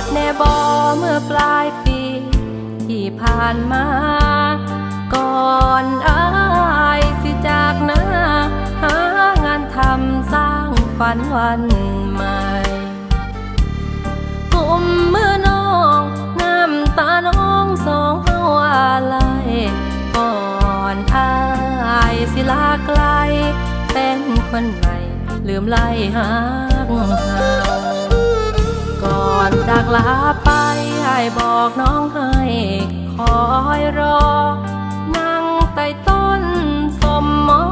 ดแน่บอเมื่อปลายปี ที่ผ่านมา ก่อนอายสิจากน้าหางานทำสร้างฝันวันใหม่กุมเมื่อน้องน้ำตาน้องสองเฮาอะไรก่อนอายสิลาไกล เป็นคนใหม่ลืมไล่หางเฮา ก่อนจากลาไปอายบอกน้องให้คอยรอ นั่งใต้ต้นสมมอ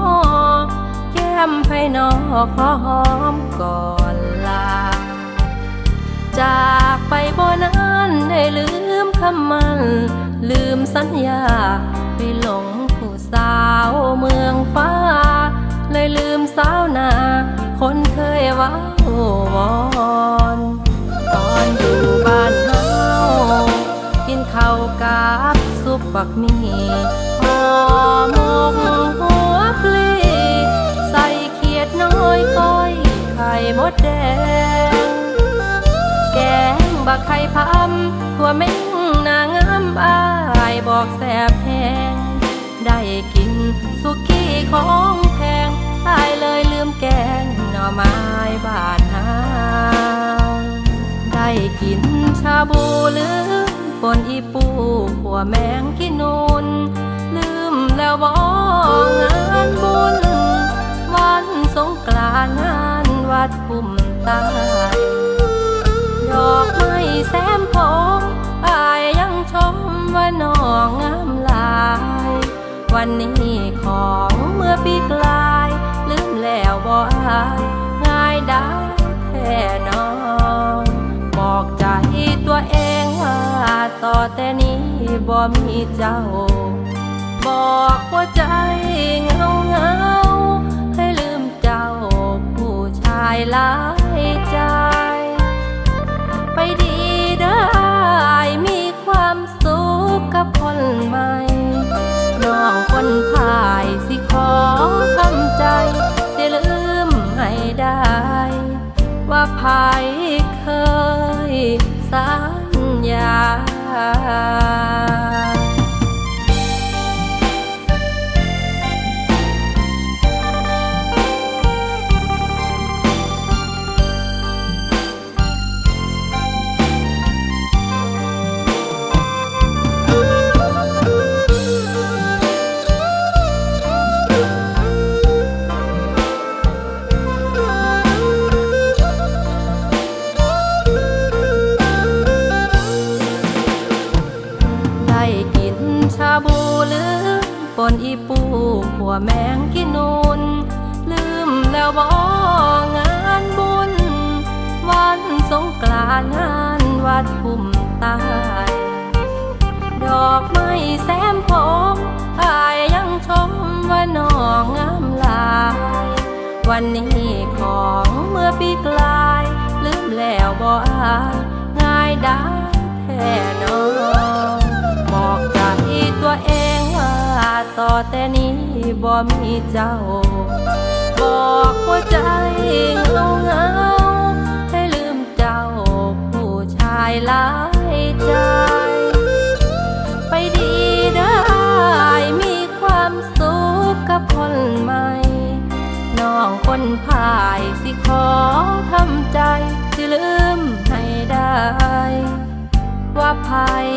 แก้มให้น้องขอหอมก่อนลา จากไปบ่นานได้ลืมคำมัน ลืมสัญญา ไปหลงผู้สาวเมืองฟ้า กินข้ากับซุปบักหมี่ห่อหมกหัวปลีใส่เขียดน้อยก้อย ไข่มดแดง แกงบักไข่พำถั่วเม้งนางามอายบอกแสบแหงได้กินสุกี้ของแพงตายเลยลืมแกงหน่อไม้บาดหาได้กินชาบูลืม ปนอีปูหัวแมงกินนูนลืมแล้วบอกงานบุญ วันสงกรานต์งานวัดภูมิใต้ดอกไม้แซมผมอายยังชมว่าน้องงามลาย วันนี้ของเมื่อปีกลา บ่มีเจ้า บอกว่าใจเงาเงาให้ลืมเจ้า ผู้ชายหลายใจ ไปดีได้มีความสุขกับคนใหม่น้องคนพายสิขอทำใจสิลืมให้ได้ ว่าพายเคยสัญญาา ปูหัวแมงกินนูนลืมแล้วบอกงานบุญ วันสงกรานต์งานวัดภูมิใต้ดอกไม้แซมผมอายยังชมว่าน้องงามลาย วันนี้ของเมื่อปีกลาย ลืมแล้วบ่อายง่ายได้แท้นอง ต่อแต่นี้บ่มีเจ้า บอกว่าใจเงาเงาให้ลืมเจ้าผู้ชายหลายใจ ไปดีได้มีความสุขกับคนใหม่น้องคนพายสิขอทำใจสิลืมให้ได้ ว่าภัย